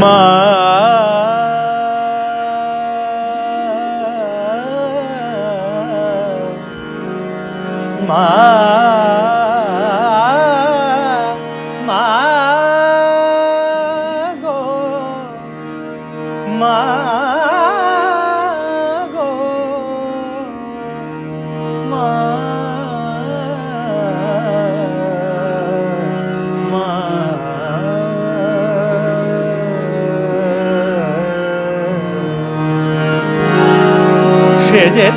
মা মা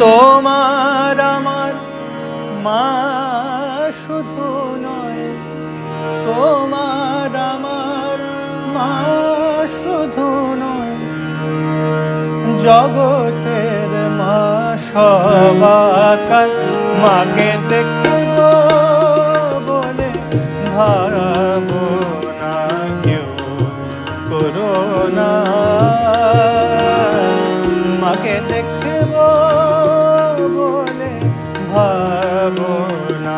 তোমার আমার মা শুধু নয়, তোমার আমার মা শুধু নয়, জগতের মা সবাকার মাকে দেখব বলে ভাবো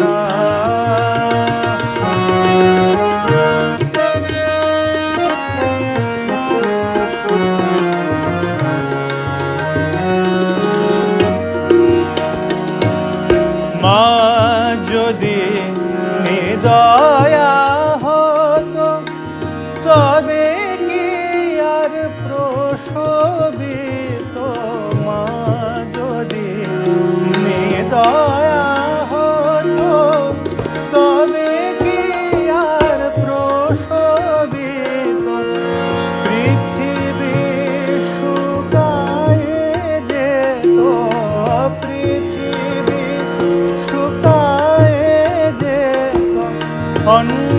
না। মা যদি নিদয়া on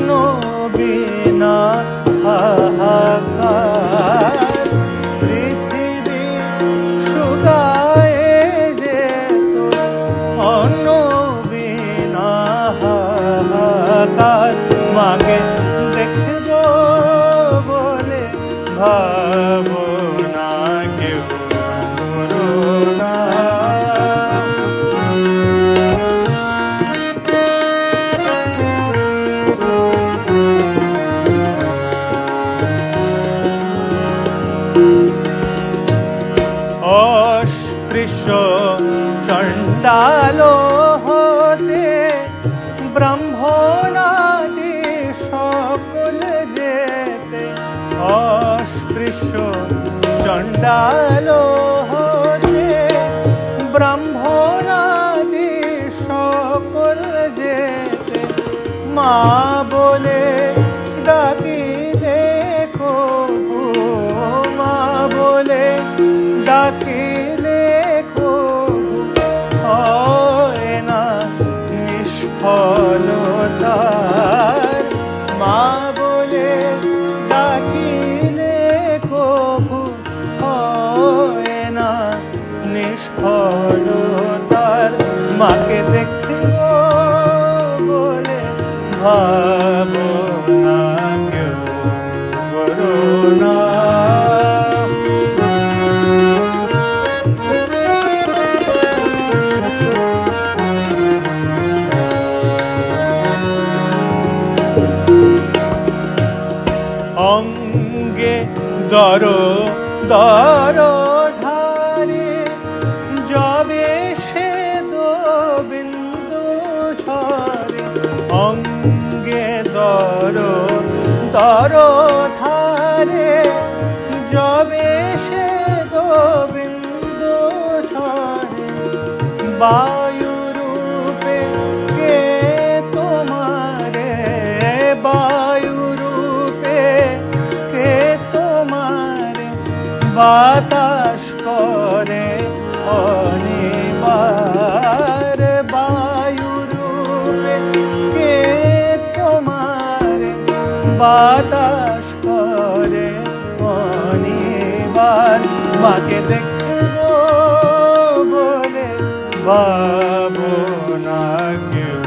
চণ্ডাল হতে ব্রাহ্মণাদি সকল যেতে মা বলে মাকে দেখব বলে ভাবো না কেউ করো না। অঙ্গে দর দর দর ধারে যবে সে গোবিন্দ বায়ু রূপে কে তোমারে বায়ু রূপে কে তোমারে বাতাস বাতাস করে অনিবার মাকে দেখব বলে ভাবো না কেউ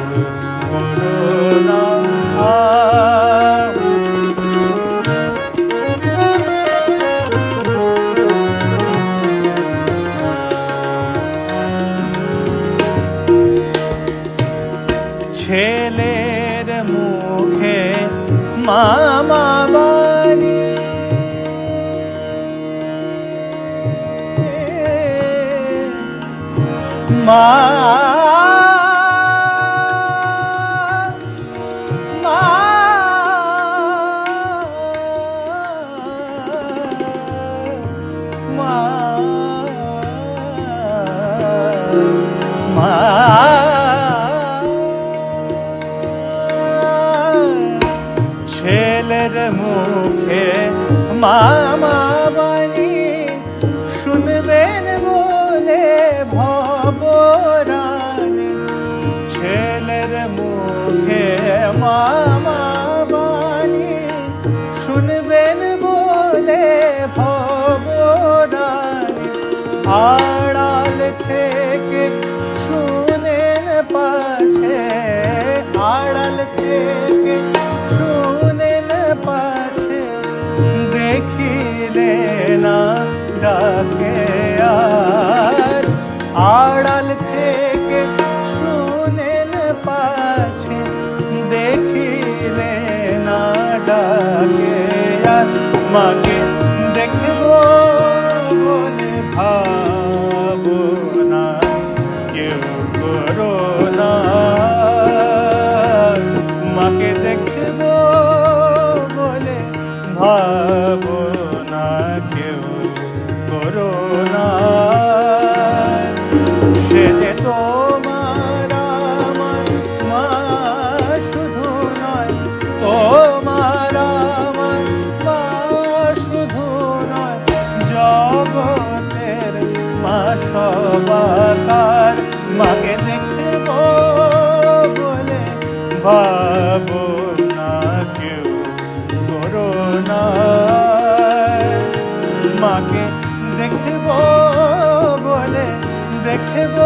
করোনা ছেলের মুখে মামা মা আর মাকে দেখব বলে ভাবো না কেউ করো না। মাকে দেখব বলে ভাবো না কেউ করো না। সে যে মা সবাকার মাকে দেখব বলে ভাব না কেউ করোনা মাকে দেখব বলে দেখব